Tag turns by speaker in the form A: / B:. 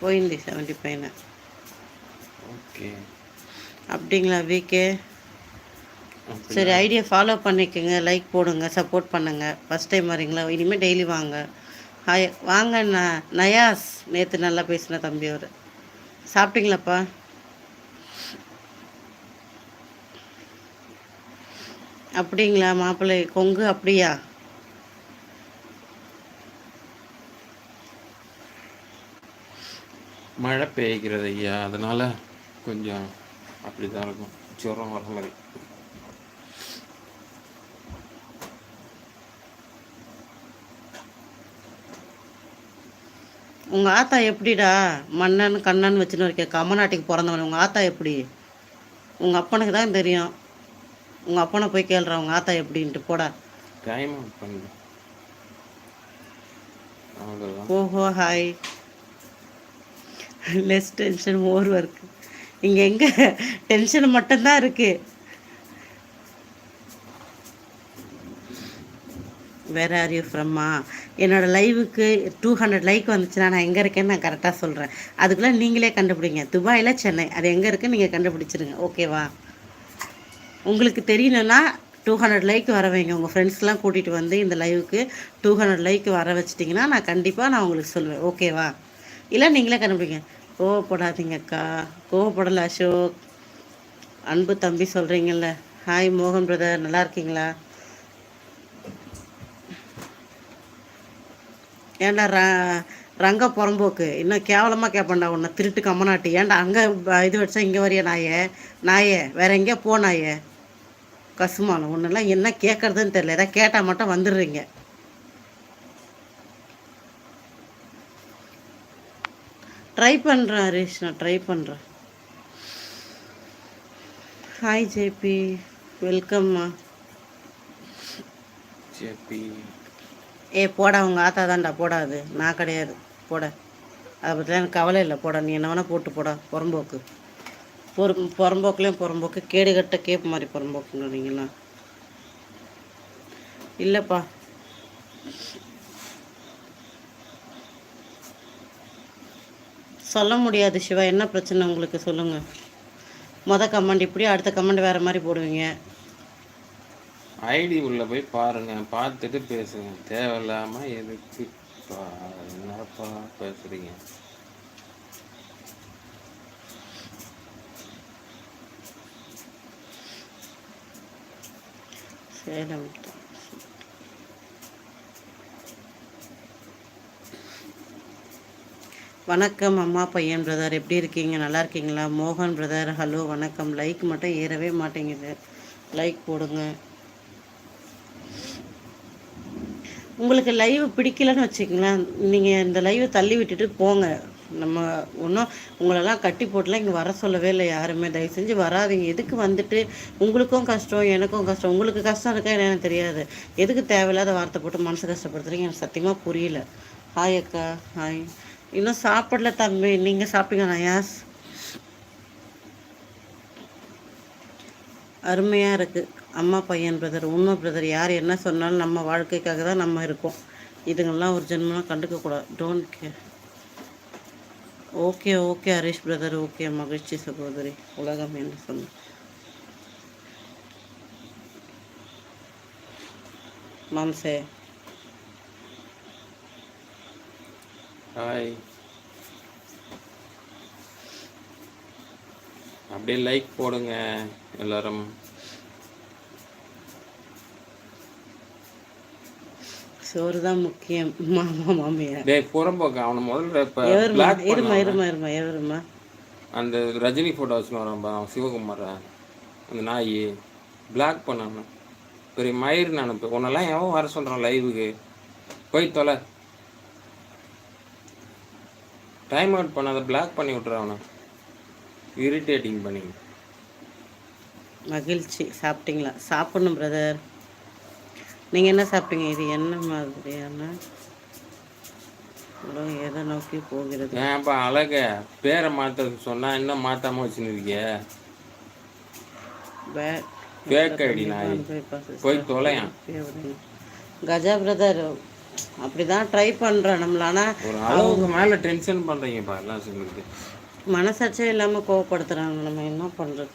A: పోయింది సెవెంటీ పైన
B: ஓகே
A: அப்படிங்களா வீக்கே சரி ஐடியா ஃபாலோ பண்ணிக்கோங்க லைக் போடுங்க சப்போர்ட் பண்ணுங்க ஃபஸ்ட் டைம் வரீங்களா இனிமேல் டெய்லி வாங்க ஹாய் வாங்க ந நயாஸ் நேற்று நல்லா பேசின தம்பி அவர் சாப்பிட்டீங்களாப்பா அப்படிங்களா மாப்பிள்ளை கொங்கு அப்படியா
B: மழை பெய்கிறது ஐயா. அதனால கொஞ்சம் அப்படி தான் இருக்கும். ஜுரம் வர மாதிரி.
A: உங்கள் ஆத்தா எப்படிடா? மன்னன் கண்ணன் வச்சுன்னு இருக்க கம்மநாட்டிக்கு பிறந்தவன். உங்கள் ஆத்தா எப்படி? உங்கள் அப்பனுக்கு தான் தெரியும். உங்கள் அப்பனை போய் கேளுறா உங்கள் ஆத்தா எப்படின்ட்டு. போடா. ஓஹோ hi. Less tension more work இங்கே எங்கே? டென்ஷன் மட்டும்தான் இருக்குது வேற ஆர் யூ ஃப்ரம்மா என்னோடய லைவுக்கு டூ ஹண்ட்ரட் லைக் வந்துச்சுன்னா நான் எங்கே இருக்கேன்னு நான் கரெக்டாக சொல்கிறேன் அதுக்குள்ளே நீங்களே கண்டுபிடிங்க. துபாயில் சென்னை. அது எங்கே இருக்குன்னு நீங்கள் கண்டுபிடிச்சிருங்க. ஓகேவா உங்களுக்கு தெரியணும்னா டூ ஹண்ட்ரட் லைக் வர வைங்க. உங்கள் ஃப்ரெண்ட்ஸ்லாம் கூட்டிகிட்டு வந்து இந்த லைவுக்கு டூ ஹண்ட்ரட் லைக் வர வச்சிட்டிங்கன்னா நான் கண்டிப்பாக நான் உங்களுக்கு சொல்லுவேன் ஓகேவா இல்லை நீங்களே கண்டுபிடிங்க. கோவப்படாதீங்க அக்கா அசோக். அன்பு தம்பி சொல்கிறீங்கல்ல ஹாய் மோகன் பிரதர் நல்லா இருக்கீங்களா? ஏன்டா ர ரங்க புறம்போக்கு? இன்னும் கேவலமாக கேட்பேன்டா உன்னை. திருட்டு கம்மநாட்டி ஏன்டா அங்கே இது வச்சா இங்கே வரைய நாயே? நாயே வேற எங்கேயா போ நாயே. கசுமானம். ஒன்றுலாம் என்ன கேட்குறதுன்னு தெரியல. ஏதாவது கேட்டால் மட்டும் வந்துடுறீங்க. ட்ரை பண்ணுறேன் ஹரீஷ் நான் ட்ரை பண்ணுறேன் ஹாய் ஜேபி வெல்கம்மா
B: ஜேபி
A: ஏ போடா உங்கள் ஆத்தா தான்டா போடாது. நான் கிடையாது. போட. அதை பற்றிலாம் எனக்கு கவலை இல்லை. போடா நீ என்ன வேணால் போட்டு போடா. புறம்போக்கு. பொறு புறம்போக்குலேயும் புறம்போக்கு. கேடு கட்ட கேப் மாதிரி புறம்போக்குங்க நீங்களாம் இல்லைப்பா. சொல்ல முடியாது சிவா. என்ன பிரச்சனை உங்களுக்கு? சொல்லுங்கள் மொதல் கமெண்ட் இப்படி அடுத்த கமெண்ட் வேறு மாதிரி போடுவீங்க.
B: ஐடி உள்ள போய் பாருங்க. பார்த்துட்டு பேசுங்க. தேவையில்லாம எதுக்கு என்னப்பா பேசுறீங்க?
A: சேலம் வணக்கம் அம்மா பையன் பிரதர் எப்படி இருக்கீங்க? நல்லா இருக்கீங்களா? மோகன் பிரதர் ஹலோ வணக்கம். லைக் மட்டும் ஏறவே மாட்டேங்குது. லைக் போடுங்க. உங்களுக்கு லைவ் பிடிக்கலன்னு வச்சுக்கங்களேன். நீங்கள் இந்த லைவை தள்ளி விட்டுட்டு போங்க. நம்ம ஒன்றும் உங்களெல்லாம் கட்டி போட்டுலாம் இங்கே வர சொல்லவே இல்லை யாருமே. தயவு செஞ்சு வராதீங்க. எதுக்கு வந்துட்டு உங்களுக்கும் கஷ்டம் எனக்கும் கஷ்டம்? உங்களுக்கு கஷ்டம் இருக்கா என்னென்னு தெரியாது. எதுக்கு தேவையில்லாத வார்த்தை போட்டு மனசு கஷ்டப்படுத்துறீங்க எனக்கு சத்தியமாக புரியல. ஹாய் அக்கா. ஹாய் இன்னும் சாப்பிடல தம்பி. நீங்கள் சாப்பிட்டீங்க யாஸ் அருமையாக இருக்குது அம்மா பையன் பிரதர் உண்மை பிரதர் யார் என்ன சொன்னாலும் நம்ம வாழ்க்கைக்காக தான் நம்ம இருக்கோம். இதுங்கெல்லாம் ஒரு ஜென்மலாம் கண்டுக்கக்கூடாது don't care okay okay Harish brother okay மகிழ்ச்சி சகோதரி. உலகம் என்ன சொன்ன? மாம்சே
B: ஹாய் அப்படியே லைக் போடுங்க எல்லாரும்.
A: சோறு தான் முக்கியம் மாமா மாமியார்.
B: டேய் புறம்போக்கு அவனை முதல்ல இப்போ
A: இருமா இருமா இருமா எவருமா
B: அந்த ரஜினி ஃபோட்டோ வச்சுன்னு வரான் பாரு, அவன் சிவகுமார் அந்த நாய். பிளாக் பண்ணான். பெரிய மயிர் நான் இப்போ உன்னெல்லாம் எவன் வர சொல்கிறான் லைவுக்கு போய் தொலை. டைம் அவுட் பண்ணாத பிளாக் பண்ணி விட்றான் இரிட்டேட்டிங் பண்ணி.
A: மகிழ்ச்சி. சாப்பிட்டீங்களா? சாப்பிடணும் பிரதர் நீங்கள் என்ன சாப்பிட்டீங்க? இது என்ன மாதிரியான உலகம் எதை நோக்கி போகிறது?
B: ஏன்ப்பா அழக. பேரை மாற்ற சொன்னா இன்னும் மாத்தாம வச்சுன்னு இருக்கிய
A: பே-
B: Fake ID நாய். போய் தொலையான்.
A: கஜா பிரதர் அப்படி தான் ட்ரை பண்ணுறோம் நம்மள ஆனால்
B: அளவுக்கு மேலே டென்ஷன் பண்ணுறீங்கப்பா எல்லாம் சேர்ந்துட்டு
A: மனசாட்சியே இல்லாமல் கோவப்படுத்துகிறாங்க நம்ம என்ன பண்ணுறது